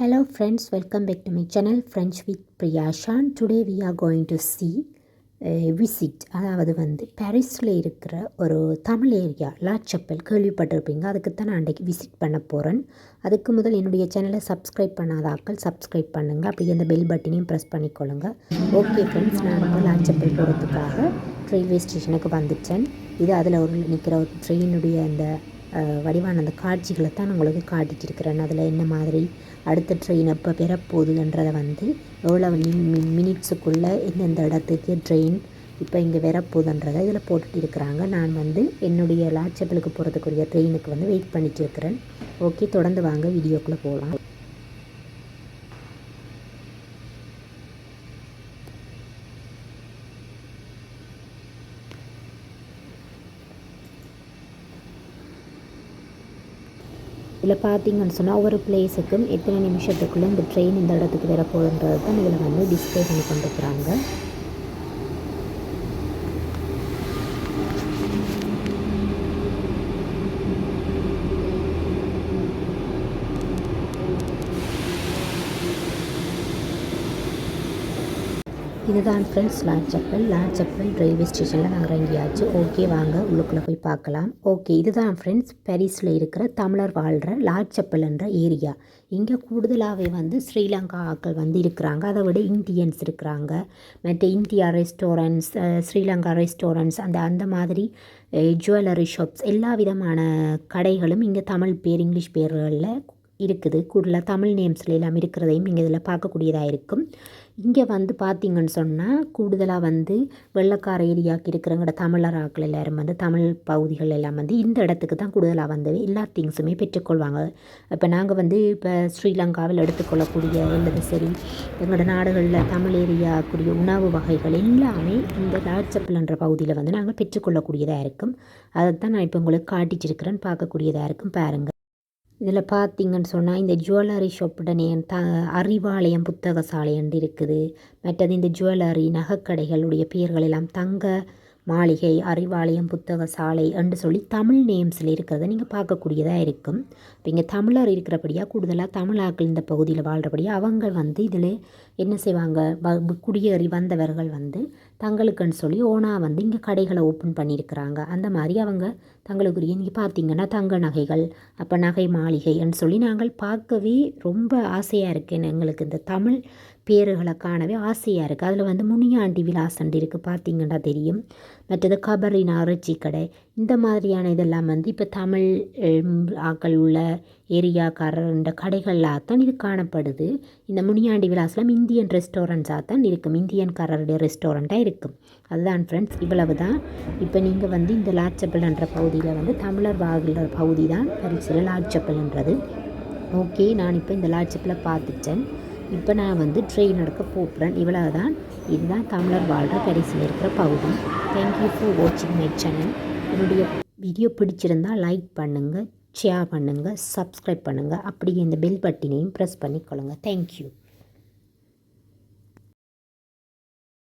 Hello friends, welcome back to my channel French with Priyashan. Today we are going to see visit அதாவது வந்து பாரிஸில் இருக்கிற ஒரு Tamil area La Chapelle கேள்விப்பட்டிருப்பீங்க. அதுக்கு தான் நான் அன்றைக்கு விசிட் பண்ண போகிறேன் அதுக்கு முதல் என்னுடைய சேனலை சப்ஸ்கிரைப் பண்ணாத ஆட்கள் சப்ஸ்கிரைப் பண்ணுங்கள் அப்படியே அந்த பெல் பட்டனையும் ப்ரெஸ் பண்ணிக்கொள்ளுங்க. ஓகே ஃப்ரெண்ட்ஸ் நான் வந்து லாச்சப்பல் போகிறதுக்காக ரயில்வே ஸ்டேஷனுக்கு வந்துட்டேன். இது அதில் ஒரு நிற்கிற ஒரு ட்ரெயினுடைய அந்த வடிவான அந்த காட்சிகளை தான் உங்களுக்கு காட்டிட்டு இருக்கிறேன் அதில் என்ன மாதிரி அடுத்த ட்ரெயின் எப்போ பெறப்போகுதுன்றதை வந்து எவ்வளோ மினிட்ஸுக்குள்ளே எந்தெந்த இடத்துக்கு ட்ரெயின் இப்போ இங்கே வரப்போகுதுன்றதை இதில் போட்டுட்டு இருக்கிறாங்க. நான் வந்து என்னுடைய லாட்சப்பிலுக்கு போகிறதுக்குரிய ட்ரெயினுக்கு வந்து வெயிட் பண்ணிட்டு இருக்கிறேன். ஓகே தொடர்ந்து வாங்க வீடியோக்குள்ளே போகலாம். இதில் பார்த்தீங்கன்னு சொன்னால் ஒவ்வொரு பிளேஸுக்கும் எத்தனை நிமிஷத்துக்குள்ளே இந்த ட்ரெயின் இந்த இடத்துக்கு வரப்போகுதுன்றது தான் இதில் வந்து டிஸ்பிளே பண்ணி கொண்டுருக்குறாங்க. இதுதான் ஃப்ரெண்ட்ஸ் லாட்சப்பல் செப்பல் ரயில்வே ஸ்டேஷனில் நாங்கள் இறங்கியாச்சு. ஓகே வாங்க உள்ளுக்குள்ளே போய் பார்க்கலாம். ஓகே இதுதான் ஃப்ரெண்ட்ஸ் பாரிஸில் இருக்கிற தமிழர் வாழ்கிற லாட்சப்பல் என்ற ஏரியா இங்கே கூடுதலாகவே வந்து ஸ்ரீலங்காக்கள் வந்து இருக்கிறாங்க. அதை விட இந்தியன்ஸ் இருக்கிறாங்க. மற்ற இந்தியா ரெஸ்டாரண்ட்ஸ் ஸ்ரீலங்கா ரெஸ்டாரண்ட்ஸ் அந்த அந்த மாதிரி ஜுவல்லரி ஷாப்ஸ் எல்லா விதமான கடைகளும் இங்கே தமிழ் பேர் இங்கிலீஷ் பேர்களில் இருக்குது. கூடுதலாக தமிழ் நேம்ஸில் எல்லாம் இருக்கிறதையும் இங்கே இதில் பார்க்கக்கூடியதாக இருக்கும். இங்கே வந்து பார்த்தீங்கன்னு சொன்னால் கூடுதலாக வந்து வெள்ளக்கார ஏரியாவுக்கு இருக்கிறவங்க தமிழர் ஆட்கள் எல்லாரும் வந்து தமிழ் பகுதிகள் எல்லாம் வந்து இந்த இடத்துக்கு தான் கூடுதலாக வந்து எல்லா திங்ஸுமே பெற்றுக்கொள்வாங்க. இப்போ நாங்கள் வந்து இப்போ ஸ்ரீலங்காவில் எடுத்துக்கொள்ளக்கூடிய அல்லது சரி எங்களோட நாடுகளில் தமிழ் ஏரியாக்கூடிய உணவு வகைகள் எல்லாமே இந்த லாட்சப்பல்ன்ற பகுதியில் வந்து நாங்கள் பெற்றுக்கொள்ளக்கூடியதாக இருக்கும். அதை தான் நான் இப்போ உங்களுக்கு காட்டிச்சிருக்கிறேன். பார்க்கக்கூடியதாக இருக்கும். பாருங்கள் இதில் பார்த்தீங்கன்னு சொன்னால் இந்த ஜுவல்லரி ஷாப்புடனே த அறிவாலயம் புத்தக சாலை என்று இருக்குது. மற்றது இந்த ஜுவல்லரி நகைக்கடைகளுடைய பெயர்கள் எல்லாம் தங்க மாளிகை அறிவாலயம் புத்தக சாலை என்று சொல்லி தமிழ் நேம்ஸில் இருக்கிறத நீங்கள் பார்க்கக்கூடியதாக இருக்கும். இப்போ இங்கே தமிழர் இருக்கிறபடியாக கூடுதலாக தமிழாக்கள் இந்த பகுதியில் வாழ்கிறபடியாக அவங்க வந்து இதில் என்ன செய்வாங்க? வ- குடியேறி வந்தவர்கள் வந்து தங்களுக்குன்னு சொல்லி ஓனா வந்து இங்கே கடைகளை ஓப்பன் பண்ணியிருக்கிறாங்க. அந்த மாதிரி அவங்க தங்களுக்குரிய இங்கே பார்த்தீங்கன்னா தங்க நகைகள் அப்போ நகை மாளிகைன்னு சொல்லி நாங்கள் பார்க்கவே ரொம்ப ஆசையாக இருக்குது எங்களுக்கு இந்த தமிழ் பேறுகளை காணவே ஆசையாக இருக்குது அதில் வந்து முனியாண்டி விலாசன் இருக்குது பார்த்திங்கன்னா தெரியும். மற்றது கபரினா இறைச்சி கடை. இந்த மாதிரியான இதெல்லாம் வந்து இப்போ தமிழ் ஆக்கள் உள்ள ஏரியாக்காரன்ற கடைகளாக தான் இது காணப்படுது. இந்த முனியாண்டி விலாசில் இந்தியன் ரெஸ்டாரண்ட்ஸாக தான் இருக்கும். இந்தியன்காரருடைய ரெஸ்டாரண்ட்டாக இருக்கும். அதுதான் ஃப்ரெண்ட்ஸ் இவ்வளவு தான் இப்போ நீங்கள் வந்து இந்த லாட்சப்பல்ன்ற பகுதியில் வந்து தமிழர் வாழ்கிற பகுதி தான் பரிசில் லாட்சப்பல்ன்றது ஓகே நான் இப்போ இந்த லாட்சப்பில் பார்த்துட்டேன். இப்போ நான் வந்து ட்ரெயின் எடுக்க போகிறேன் இவ்வளோ தான் இதுதான் தமிழர் வாழ்கிற கடைசியில் இருக்கிற பகுதி. தேங்க்யூ ஃபார் வாட்சிங் மை சேனல் என்னுடைய வீடியோ பிடிச்சிருந்தா லைக் பண்ணுங்கள் ஷேர் பண்ணுங்கள் சப்ஸ்கிரைப் பண்ணுங்கள் அப்படியே இந்த பெல் பட்டினையும் ப்ரெஸ் பண்ணிக்கொள்ளுங்க. Thank you